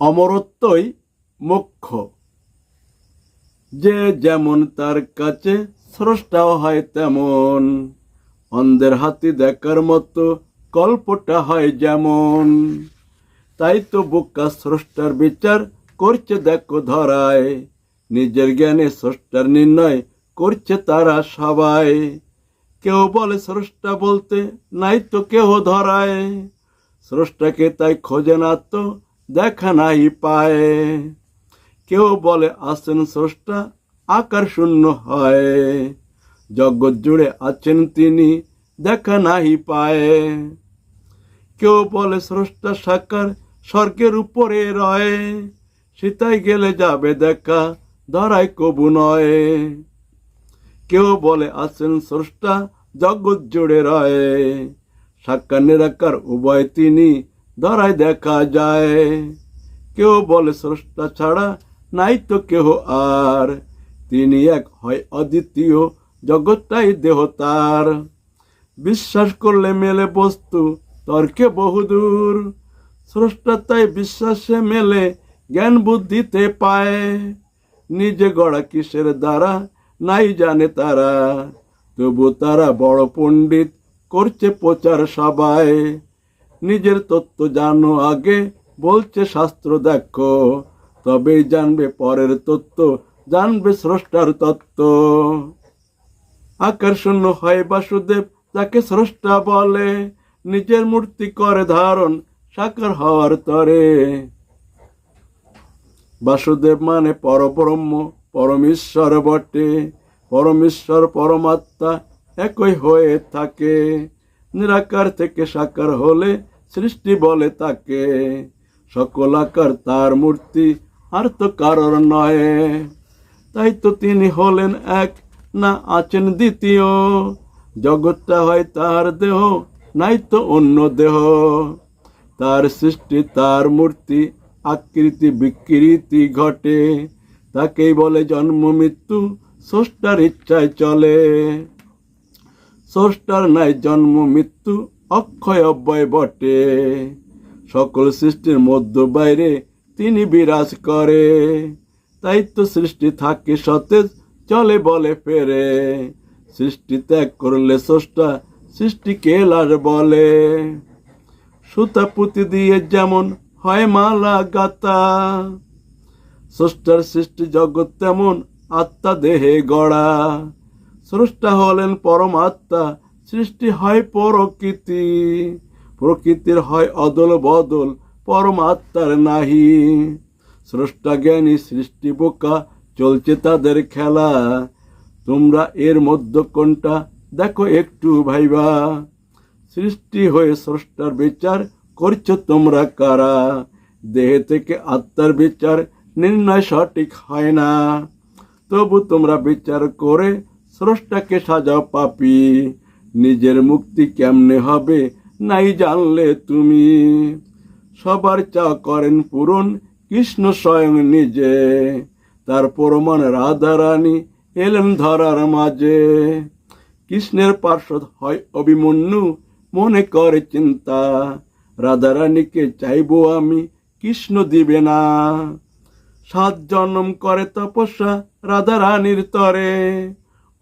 অমরত্বই মুখ্য যে যেমন তার কাছে স্রষ্টাও হয় তেমন, অন্ধের হাতি দেখার মতো কল্পটা হয় যেমন। তাই তো বোকা স্রষ্টার বিচার করছে দেখো ধরায়, নিজের জ্ঞানে স্রষ্টার নির্ণয় করছে তারা সবাই। কেউ বলে স্রষ্টা বলতে নাই তো কেউ ধরায়, স্রষ্টাকে তাই খোঁজে না তো দেখা নাই পায়। কেউ বলে, আসেন স্রষ্টা, আকার শূন্য হয়। জগৎ জুড়ে আছেন তিনি, দেখা নাই পায়। কেউ বলে, স্রষ্টা সাকার স্বর্গের উপরে রয়। সীতায় গেলে যাবে দেখা, ধরায় কবু নয়। কেউ বলে আছেন স্রষ্টা, জগৎ জুড়ে রয়। সাক্ষাৎ নিরাকার উভয় তিনি ধরায় দেখা যায়। কেউ বলে স্রষ্টা ছাড়া নাই তো কেহ আর। তিনি এক হয় অদ্বিতীয়, জগৎটাই দেহ তার। বিশ্বাস করলে মেলে বস্তু, তর্কে বহুদূর স্রষ্টা তাই বিশ্বাসে মেলে, জ্ঞান বুদ্ধিতে পায়। নিজে গড়া কিসের দ্বারা নাই জানে তারা। তবু তারা বড় পণ্ডিত, করছে প্রচার সবাই। নিজের তত্ত্ব জানো আগে। বলছে শাস্ত্র, দেখো। তবেই জানবে পরের তত্ত্ব, জানবে স্রষ্টার তত্ত্ব। আকর্ষণ হয় বাসুদেব তাকে স্রষ্টা বলে। নিজের মূর্তি করে ধারণ, সাকার হওয়ার তরে। বাসুদেব মানে পরব্রহ্ম, পরমেশ্বর বটে। পরমেশ্বর, পরমাত্মা একই হয়ে থাকে। নিরাকার থেকে সাকার হলে সৃষ্টি বলে তাকে। সকল আকার তার মূর্তি, আর তো কারোর নয়। তাই তো তিনি হলেন এক, না আছেন দ্বিতীয়। জগৎটা হয় তার দেহ, নাই তো অন্য দেহ। তার সৃষ্টি, তার মূর্তি, আকৃতি বিকৃতি ঘটে। তাকেই বলে জন্ম মৃত্যু, স্রষ্টার ইচ্ছায় চলে। স্রষ্টার নাই জন্ম, মৃত্যু, অক্ষয়, অব্যয় বটে। সকল সৃষ্টির মধ্য বাইরে তিনি বিরাজ করে। তাই তো সৃষ্টি থাকে সতেজ, চলে, বলে, ফেরে। সৃষ্টি ত্যাগ করলে স্রষ্টা সৃষ্টিকে লার বলে। সুতা পুঁতি দিয়ে যেমন হয় মালা গাতা স্রষ্টার সৃষ্টি জগৎ তেমন আত্মা দেহে গড়া। স্রষ্টা হলেন পরমাত্মা, সৃষ্টি হয় প্রকৃতি। প্রকৃতির হয় অদল বদল, পরমাত্মার নাহি। স্রষ্টা জ্ঞানী সৃষ্টি বোকা, চলছে তাদের খেলা। তোমরা এর মধ্য কোনটা? দেখো একটু ভাইবা। সৃষ্টি হয়ে স্রষ্টার বিচার করছ তোমরা কারা? দেহে থেকে আত্মার বিচার নির্ণয় সঠিক হয় না। তবু তোমরা বিচার করে স্রষ্টাকে সাজা পাপি। নিজের মুক্তি কেমনে হবে নাই জানলে তুমি। সবার চা করেন পূরণ কৃষ্ণ স্বয়ং নিজে। তার প্রমাণ রাধারানী এলেন ধরার মাঝে। কৃষ্ণের পার্শ্বদ হয় অভিমন্যু, মনে করে চিন্তা। রাধারানীকে চাইব আমি, কৃষ্ণ দিবে না। সাত জন্ম করে তপস্যা রাধারানীর তরে।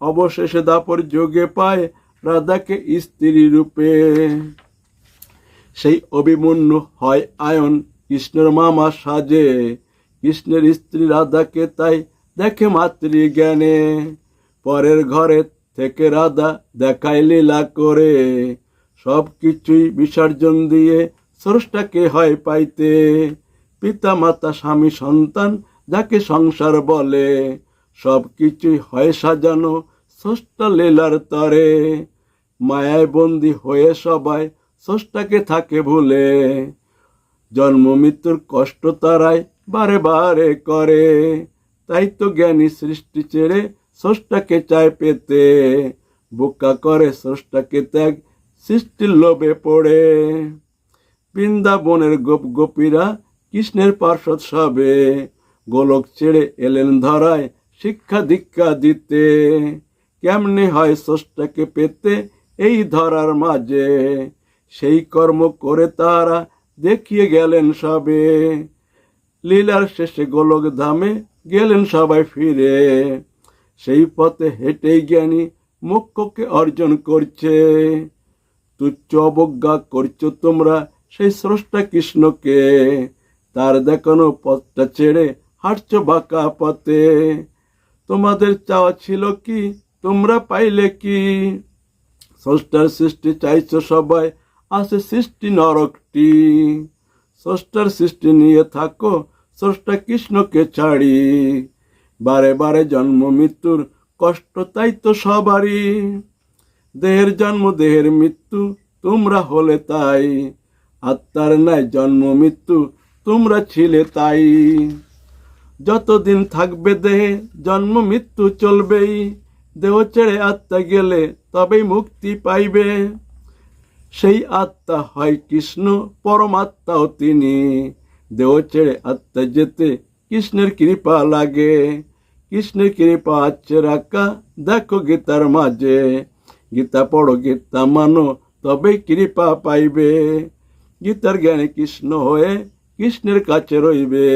অবশেষে দাপর যোগে পায় রাধাকে স্ত্রী রূপে। সেই অভিমন্যু হয় আয়ন কৃষ্ণের মামা সাজে। কৃষ্ণের স্ত্রী রাধাকে তাই দেখে মাতৃ জ্ঞানে পরের ঘরে থেকে রাধা দেখায় লীলা করে। সব কিছুই বিসর্জন দিয়ে স্রষ্টাকে হয় পাইতে। পিতা মাতা স্বামী, সন্তান যাকে সংসার বলে সব কিছুই হয় সাজানো স্রষ্টা লীলার তরে। মায়ায় বন্দি হয়ে সবাই স্রষ্টাকে থাকে ভুলে। জন্ম মৃত্যুর কষ্ট তারাই বারে বারে করে। তাই তো জ্ঞানী সৃষ্টি ছেড়ে স্রষ্টাকে চায় পেতে। বোকা করে স্রষ্টাকে ত্যাগ সৃষ্টির লোভে পড়ে। বৃন্দাবনের গোপ গোপীরা কৃষ্ণের পার্শ্বদ সবে। গোলক ছেড়ে এলেন ধরায় শিক্ষা দীক্ষা দিতে। কেমনে হয় স্রষ্টাকে পেতে এই ধরার মাঝে? সেই কর্ম করে তারা দেখিয়ে গেলেন সবে। লীলার শেষে গোলক ধামে গেলেন সবাই ফিরে। সেই পথে হেঁটেই জ্ঞানী মুখ্যকে অর্জন করছে। তুচ্ছ অবজ্ঞা করছ তোমরা সেই স্রষ্টা কৃষ্ণকে। তার দেখানো পথটা ছেড়ে হাঁটছো বাঁকা পথে। তোমাদের চাওয়া ছিল কি? তোমরা পাইলে কি? স্রষ্টার সৃষ্টি চাইছ সবাই, আছে সৃষ্টি নরকটি। স্রষ্টার সৃষ্টি নিয়ে থাকো স্রষ্টা কৃষ্ণকে ছাড়ি। বারে বারে জন্ম, মৃত্যুর কষ্ট তাই তো সবারই। দেহের জন্ম, দেহের মৃত্যু, তোমরা হলে তাই। আত্মার নাই জন্ম, মৃত্যু, তোমরা ছিলে তাই। যতদিন থাকবে দেহে, জন্ম, মৃত্যু চলবেই। দেহ ছেড়ে আত্মা গেলে তবেই মুক্তি পাইবে। সেই আত্মা হয় কৃষ্ণ, পরমাত্মাও তিনি। দেহ ছেড়ে আত্মা যেতে কৃষ্ণের কৃপা লাগে। কৃষ্ণের কৃপা আছে রাখা, দেখো গীতার মাঝে। গীতা পড়ো, গীতা মানো তবে কৃপা পাইবে। গীতার জ্ঞানে কৃষ্ণ হয়ে কৃষ্ণের কাছে রইবে।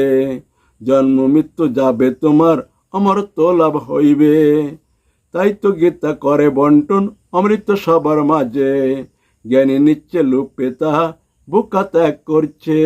জন্ম মৃত্যু যাবে তোমার, অমরত্ব লাভ হইবে। তাই তো গীতা করে বন্টন অমৃত সবার মাঝে। জ্ঞানী নিচ্ছে লুপে তাহা, বুকা ত্যাগ করছে।